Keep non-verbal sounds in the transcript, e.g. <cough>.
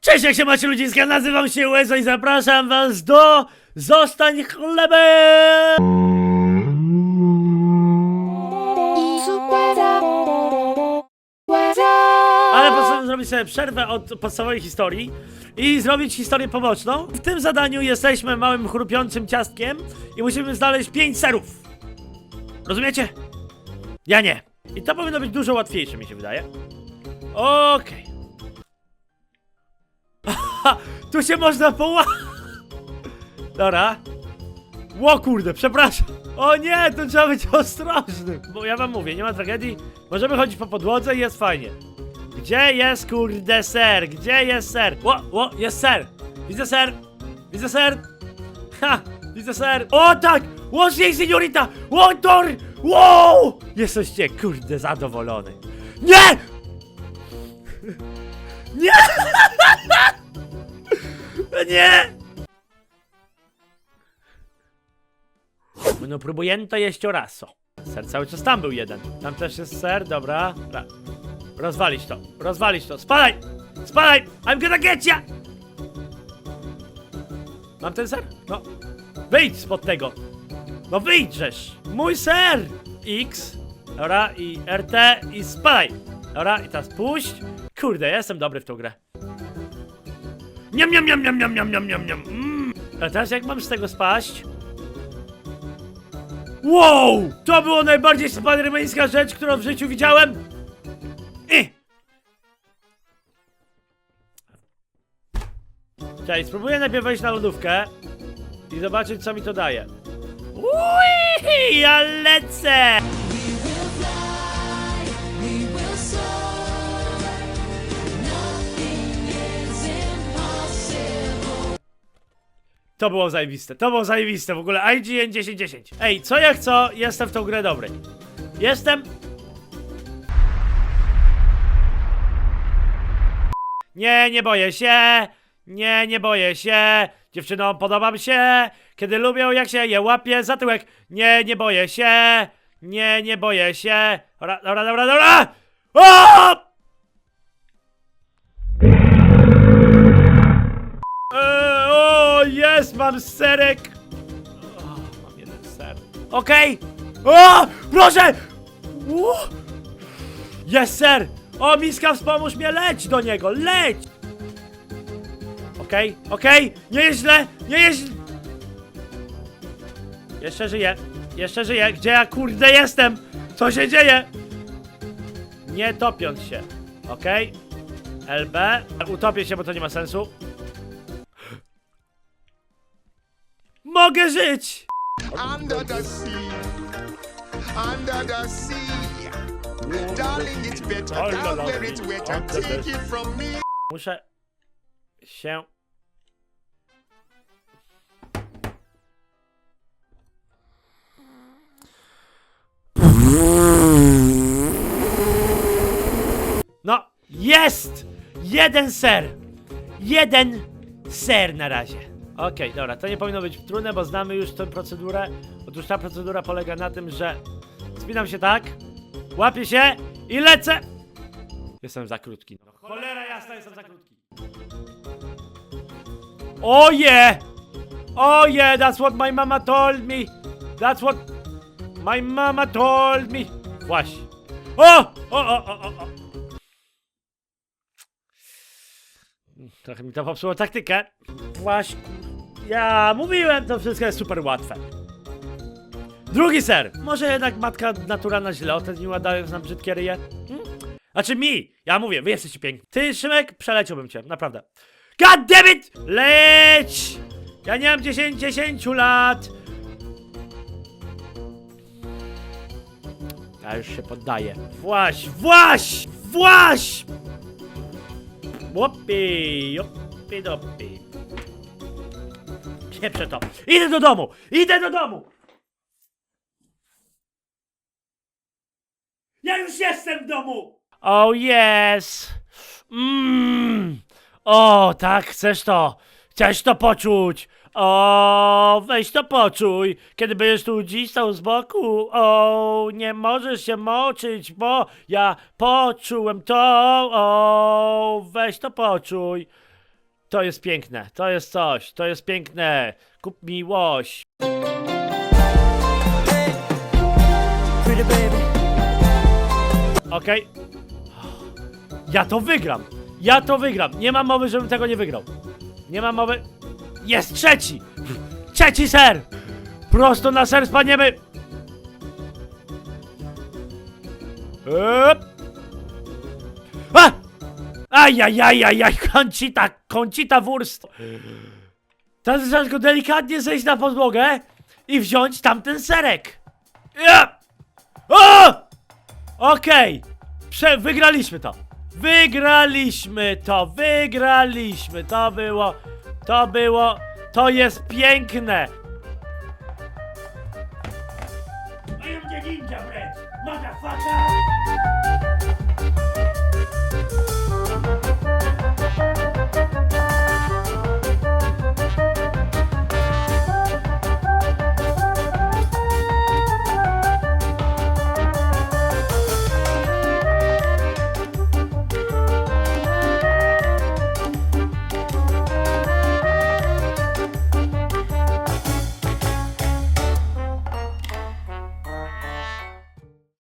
Cześć, jak się macie ludziska, nazywam się Łezo i zapraszam was do Zostań chlebem! Ale postanowiłem zrobić sobie przerwę od podstawowej historii i zrobić historię poboczną. W tym zadaniu jesteśmy małym chrupiącym ciastkiem i musimy znaleźć 5 serów. Rozumiecie? Ja nie. I to powinno być dużo łatwiejsze, mi się wydaje. Okej. Tu się można poła... Dobra. Ło kurde, przepraszam. O nie, tu trzeba być ostrożnym. Bo ja wam mówię, nie ma tragedii. Możemy chodzić po podłodze i jest fajnie. Gdzie jest kurde ser? Gdzie jest ser? Ło, ło, jest ser. Widzę ser. Widzę ser. Ha, widzę ser. O tak! Łącznie, seniorita! Łotor! Wow! Jesteście kurde zadowolony. Nie! <laughs> Nie! Nie! No próbujemy to jeść raso. Ser cały czas tam był jeden. Tam też jest ser, dobra. Dobra. Rozwalić to, rozwalić to. Spadaj! Spadaj! I'm gonna get ya! Mam ten ser? No. Wyjdź spod tego. No wyjdźżesz. Mój ser! X. Dobra, i RT i spadaj. Dobra, i teraz puść. Kurde, jestem dobry w tą grę. Niam. Mm. A teraz jak mam z tego spaść? Wow! To było najbardziej spidermańska rzecz, którą w życiu widziałem. I. Cześć, spróbuję najpierw wejść na lodówkę i zobaczyć, co mi to daje. Ui, ja lecę! To było zajebiste, to było zajebiste w ogóle. IGN 1010. Ej, co jak co, jestem w tą grę dobry. Jestem. Nie, nie boję się. Nie, nie boję się. Dziewczynom podobam się. Kiedy lubią, jak się je łapie za tyłek. Nie, nie boję się. Nie, nie boję się. Dobra, dobra, dobra, dobra. O! Jest, mam serek. O, mam jeden ser. Okej. O, proszę. U. Jest ser. O, miska, wspomóż mnie, leć do niego, leć. Okej, okej, nie jest źle, nie jest źle. Jeszcze żyję, jeszcze żyję. Gdzie ja kurde jestem? Co się dzieje? Nie topiąc się. Okej. LB. Utopię się, bo to nie ma sensu. Mogę żyć! Under the sea, under the sea. Darling, it's better down where it's wetter. Take it from me. Muszę się. No, jest! Jeden ser! Jeden ser na razie. Okej, dobra, to nie powinno być trudne, bo znamy już tę procedurę. Otóż ta procedura polega na tym, że spinam się tak, łapię się i lecę! Jestem za krótki. No, cholera jasna, jestem za krótki. Oh yeah, that's what my mama told me. That's what my mama told me. Właśnie. O! O, o, o, o, o. Trochę mi to popsuło taktykę. Właśnie. Ja mówiłem, to wszystko jest super łatwe. Drugi ser. Może jednak matka naturalna źle oceniła, dając nam brzydkie ryje? Hmm? Znaczy mi! Ja mówię, wy jesteście piękni. Ty, Szymek, przeleciałbym cię, naprawdę. God damn it! Leć! Ja nie mam 10, 10 lat! Ja już się poddaję. Właś, właś! Właś! Łopi, jopi, dopi. Pieprzę to. Idę do domu! Idę do domu! Ja już jestem w domu! Oh yes! Mmm! O, tak, chcesz to! Chcesz to poczuć! O, weź to poczuj! Kiedy będziesz tu dziś stał z boku, o, nie możesz się moczyć, bo ja poczułem to! O, weź to poczuj! To jest piękne, to jest coś, to jest piękne. Kup miłość. Okej. Ja to wygram. Ja to wygram. Nie ma mowy, żebym tego nie wygrał. Nie ma mowy. Jest trzeci! Trzeci ser! Prosto na ser spaniemy! Ep. Ajajajajaj, koncita, koncita wurst. Teraz trzeba go delikatnie zejść na podłogę i wziąć tamten serek. Ja! O! Okej. Okay. Wygraliśmy to. Wygraliśmy to, wygraliśmy. To było, to było, to jest piękne. I am the ninja bread, motherfucker!